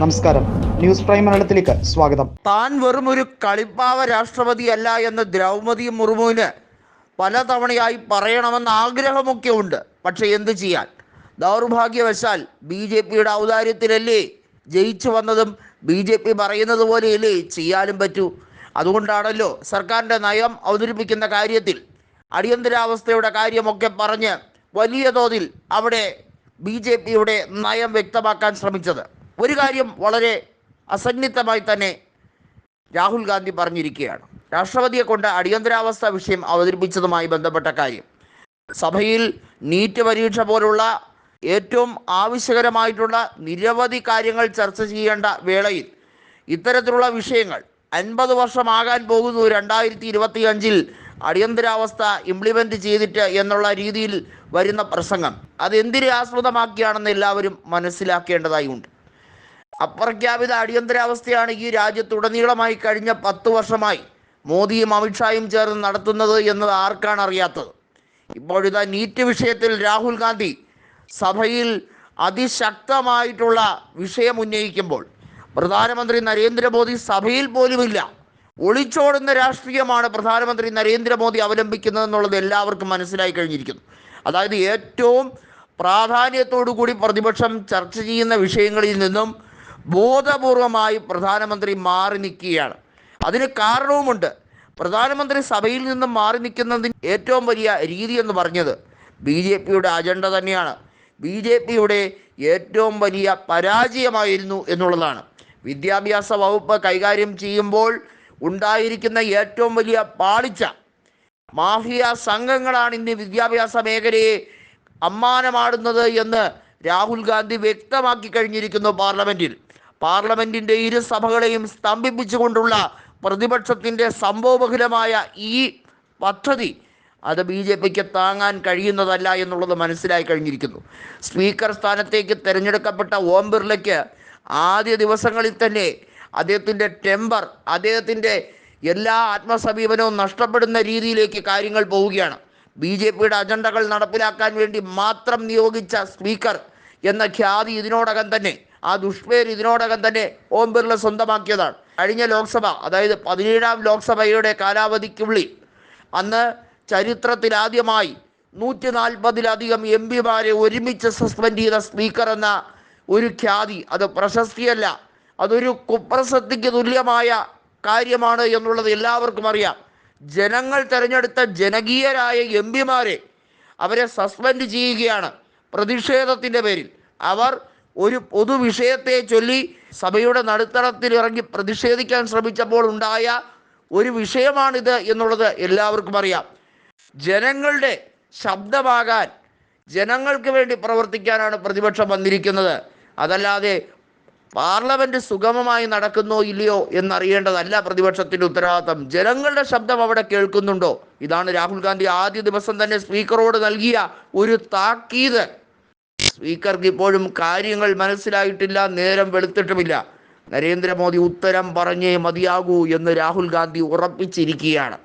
നമസ്കാരം. News prime മലയാളത്തിലേക്ക് സ്വാഗതം. താൻ വെറും ഒരു കളിപ്പാവ രാഷ്ട്രപതിയല്ല എന്ന് ദ്രൗപതി മുർമുവിന് പലതവണയായി പറയണമെന്ന് ആഗ്രഹമൊക്കെ ഉണ്ട്. പക്ഷെ എന്ത് ചെയ്യാൻ? ദൗർഭാഗ്യവശാൽ ബി ജെ പിയുടെ ഔദാര്യത്തിലല്ലേ ജയിച്ചു വന്നതും ബി ജെ പി പറയുന്നത് പോലെയല്ലേ ചെയ്യാനും പറ്റൂ? അതുകൊണ്ടാണല്ലോ സർക്കാരിന്റെ നയം അവതരിപ്പിക്കുന്ന കാര്യത്തിൽ അടിയന്തരാവസ്ഥയുടെ കാര്യമൊക്കെ പറഞ്ഞ് വലിയ തോതിൽ അവിടെ ബി ജെ പിയുടെ നയം വ്യക്തമാക്കാൻ ശ്രമിച്ചത്. ഒരു കാര്യം വളരെ അസന്നിഗ്ധമായി തന്നെ രാഹുൽ ഗാന്ധി പറഞ്ഞിരിക്കുകയാണ്. രാഷ്ട്രപതിയെ കൊണ്ട് അടിയന്തരാവസ്ഥ വിഷയം അവതരിപ്പിച്ചതുമായി ബന്ധപ്പെട്ട കാര്യം. സഭയിൽ നീറ്റ് പരീക്ഷ പോലുള്ള ഏറ്റവും ആവശ്യകരമായിട്ടുള്ള നിരവധി കാര്യങ്ങൾ ചർച്ച ചെയ്യേണ്ട വേളയിൽ ഇത്തരത്തിലുള്ള വിഷയങ്ങൾ അൻപത് വർഷമാകാൻ പോകുന്നു. രണ്ടായിരത്തി ഇരുപത്തി അഞ്ചിൽ അടിയന്തരാവസ്ഥ ഇംപ്ലിമെന്റ് ചെയ്തിട്ട് എന്നുള്ള രീതിയിൽ വരുന്ന പ്രസംഗം. അതെന്തിനെ ആസ്പദമാക്കിയാണെന്ന് എല്ലാവരും മനസ്സിലാക്കേണ്ടതായി ഉണ്ട്. അപ്രഖ്യാപിത അടിയന്തരാവസ്ഥയാണ് ഈ രാജ്യത്തുടനീളമായി കഴിഞ്ഞ പത്ത് വർഷമായി മോദിയും അമിത്ഷായും ചേർന്ന് നടത്തുന്നത് എന്നത് ആർക്കാണ് അറിയാത്തത്? ഇപ്പോഴിതാ നീറ്റ് വിഷയത്തിൽ രാഹുൽ ഗാന്ധി സഭയിൽ അതിശക്തമായിട്ടുള്ള വിഷയം ഉന്നയിക്കുമ്പോൾ പ്രധാനമന്ത്രി നരേന്ദ്രമോദി സഭയിൽ പോലുമില്ല. ഒളിച്ചോടുന്ന രാഷ്ട്രീയമാണ് പ്രധാനമന്ത്രി നരേന്ദ്രമോദി അവലംബിക്കുന്നതെന്നുള്ളത് എല്ലാവർക്കും മനസ്സിലായി കഴിഞ്ഞിരിക്കുന്നു. അതായത് ഏറ്റവും പ്രാധാന്യത്തോടു കൂടി പ്രതിപക്ഷം ചർച്ച ചെയ്യുന്ന വിഷയങ്ങളിൽ നിന്നും ബോധപൂർവമായി പ്രധാനമന്ത്രി മാറി നിൽക്കുകയാണ്. അതിന് കാരണവുമുണ്ട്. പ്രധാനമന്ത്രി സഭയിൽ നിന്നും മാറി നിൽക്കുന്നതിന് ഏറ്റവും വലിയ രീതി എന്ന് പറഞ്ഞത് ബി ജെ പിയുടെ അജണ്ട തന്നെയാണ്. ബി ജെ പിയുടെ ഏറ്റവും വലിയ പരാജയമായിരുന്നു എന്നുള്ളതാണ്. വിദ്യാഭ്യാസ വകുപ്പ് കൈകാര്യം ചെയ്യുമ്പോൾ ഉണ്ടായിരിക്കുന്ന ഏറ്റവും വലിയ പാളിച്ച മാഫിയ സംഘങ്ങളാണ് ഇന്ന് വിദ്യാഭ്യാസ മേഖലയെ അമ്മാനമാടുന്നത് എന്ന് രാഹുൽ ഗാന്ധി വ്യക്തമാക്കി കഴിഞ്ഞിരിക്കുന്നു പാർലമെന്റിൽ. പാർലമെന്റിന്റെ ഇരു സഭകളെയും സ്തംഭിപ്പിച്ചുകൊണ്ടുള്ള പ്രതിപക്ഷത്തിന്റെ സംഭവബഹുലമായ ഈ പദ്ധതി അത് ബി ജെ പിക്ക് താങ്ങാൻ കഴിയുന്നതല്ല എന്നുള്ളത് മനസ്സിലായി കഴിഞ്ഞിരിക്കുന്നു. സ്പീക്കർ സ്ഥാനത്തേക്ക് തിരഞ്ഞെടുക്കപ്പെട്ട ഓം ബിർലയ്ക്ക് ആദ്യ ദിവസങ്ങളിൽ തന്നെ അദ്ദേഹത്തിന്റെ ടെമ്പർ അദ്ദേഹത്തിന്റെ എല്ലാ ആത്മസമീപനവും നഷ്ടപ്പെടുന്ന രീതിയിലേക്ക് കാര്യങ്ങൾ പോവുകയാണ്. ബി ജെ പിയുടെ അജണ്ടകൾ നടപ്പിലാക്കാൻ വേണ്ടി മാത്രം നിയോഗിച്ച സ്പീക്കർ എന്ന ഖ്യാതി ഇതിനോടകം തന്നെ ആ ദുഷ്പേര് ഇതിനോടകം തന്നെ ഓം ബിർള സ്വന്തമാക്കിയതാണ്. കഴിഞ്ഞ ലോക്സഭ അതായത് പതിനേഴാം ലോക്സഭയുടെ കാലാവധിക്കുള്ളിൽ അന്ന് ചരിത്രത്തിലാദ്യമായി നൂറ്റി നാൽപ്പതിലധികം എം പിമാരെ ഒരുമിച്ച് സസ്പെൻഡ് ചെയ്ത സ്പീക്കർ എന്ന ഒരു ഖ്യാതി. അത് പ്രശസ്തിയല്ല അതൊരു കുപ്രസക്തിക്ക് തുല്യമായ കാര്യമാണ് എന്നുള്ളത് എല്ലാവർക്കും അറിയാം. ജനങ്ങൾ തിരഞ്ഞെടുത്ത ജനകീയരായ എം പിമാരെ അവരെ സസ്പെൻഡ് ചെയ്യുകയാണ് പ്രതിഷേധത്തിന്റെ പേരിൽ. അവർ ഒരു പൊതുവിഷയത്തെ ചൊല്ലി സഭയുടെ നടുത്തളത്തിൽ ഇറങ്ങി പ്രതിഷേധിക്കാൻ ശ്രമിച്ചപ്പോൾ ഉണ്ടായ ഒരു വിഷയമാണിത് എന്നുള്ളത് എല്ലാവർക്കും അറിയാം. ജനങ്ങളുടെ ശബ്ദമാകാൻ ജനങ്ങൾക്ക് വേണ്ടി പ്രവർത്തിക്കാനാണ് പ്രതിപക്ഷം വന്നിരിക്കുന്നത്. അതല്ലാതെ പാർലമെന്റ് സുഗമമായി നടക്കുന്നോ ഇല്ലയോ എന്നറിയേണ്ടതല്ല പ്രതിപക്ഷത്തിന്റെ ഉത്തരവാദിത്തം. ജനങ്ങളുടെ ശബ്ദം അവിടെ കേൾക്കുന്നുണ്ടോ? ഇതാണ് രാഹുൽ ഗാന്ധി ആദ്യ ദിവസം തന്നെ സ്പീക്കറോട് നൽകിയ ഒരു താക്കീത്. സ്പീക്കർക്ക് ഇപ്പോഴും കാര്യങ്ങൾ മനസ്സിലായിട്ടില്ല നേരം വെളുത്തിട്ടുമില്ല. നരേന്ദ്രമോദി ഉത്തരം പറഞ്ഞേ മതിയാകൂ എന്ന് രാഹുൽ ഗാന്ധി ഉറപ്പിച്ചിരിക്കുകയാണ്.